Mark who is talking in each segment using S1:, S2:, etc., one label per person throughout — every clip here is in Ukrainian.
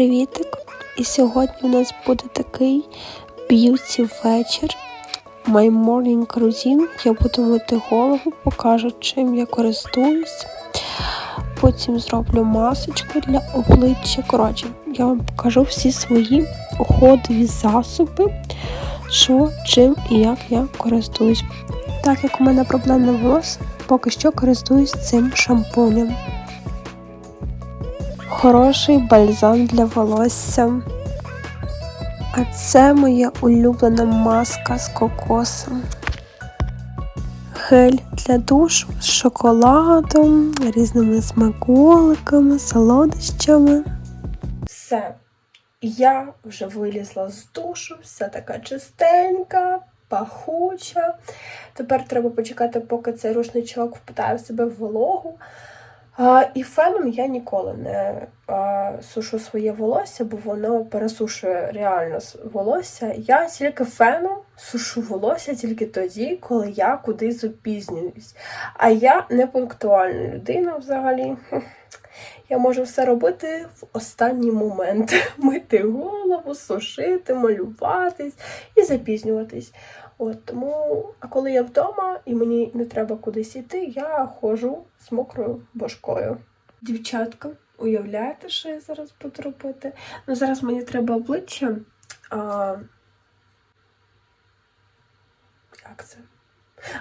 S1: привітик! І сьогодні у нас буде такий б'юті вечір. My morning routine. Я буду мити голову, покажу, чим я користуюсь. Потім зроблю масочку для обличчя. Коротше, я вам покажу всі свої уходові засоби, що, чим і як я користуюсь. Так як у мене проблемне волосся, поки що користуюсь цим шампунем. Хороший бальзам для волосся. А це моя улюблена маска з кокосом. Гель для душу з шоколадом, різними смаколиками, солодощами. Все. Я вже вилізла з душу, вся така чистенька, пахуча. Тепер треба почекати, поки цей рушничок впитає в себе в вологу. А, і феном я ніколи не а, сушу своє волосся, бо воно пересушує реально волосся. Я тільки феном сушу волосся тільки тоді, коли я кудись запізнююсь. А я не пунктуальна людина взагалі. Я можу все робити в останній момент: мити голову, сушити, малюватись і запізнюватись. От тому, а коли я вдома і мені не треба кудись іти, я ходжу з мокрою башкою. Дівчатка, уявляєте, що я зараз буду робити? Ну, зараз мені треба обличчя. А... Як це?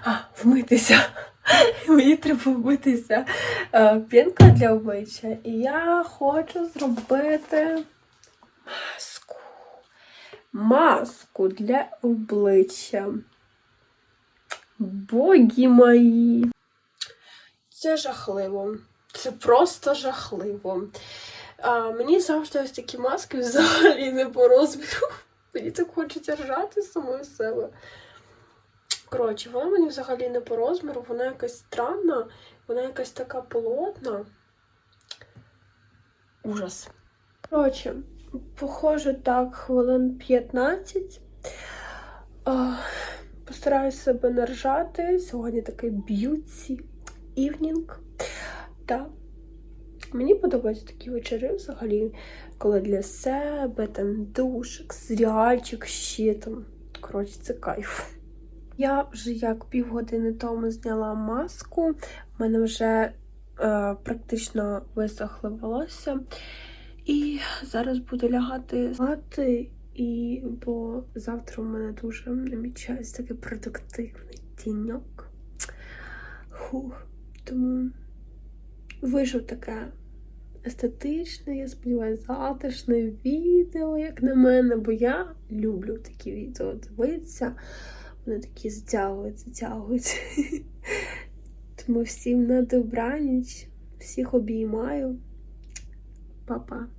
S1: А, вмитися. Мені треба вмитися е, пінка для обличчя. І я хочу зробити. Маску для обличчя. Боги мої. Це жахливо. Це просто жахливо. А, мені завжди ось такі маски взагалі не по розміру. Мені так хочеться ржати з самої себе. Коротше, вона мені взагалі не по розміру, вона якась странна, вона якась така полотна. Ужас. Коротше, походжу так хвилин 15. А, Постараюсь себе не ржати. Сьогодні такий б'юті івнінг. Та мені подобаються такі вечори взагалі, коли для себе там душик, серіальчик, ще там. Коротше, це кайф. Я вже як півгодини тому зняла маску, в мене вже е, практично висохло волосся. І зараз буду лягати спати, і, бо завтра у мене дуже намічається такий продуктивний тіньок. Хух. Тому вийшло таке естетичне, я сподіваюся, затишне відео, як на мене, бо я люблю такі відео дивитися. Вони такі затягують, затягують. Тому всім на добраніч, всіх обіймаю. 爸爸。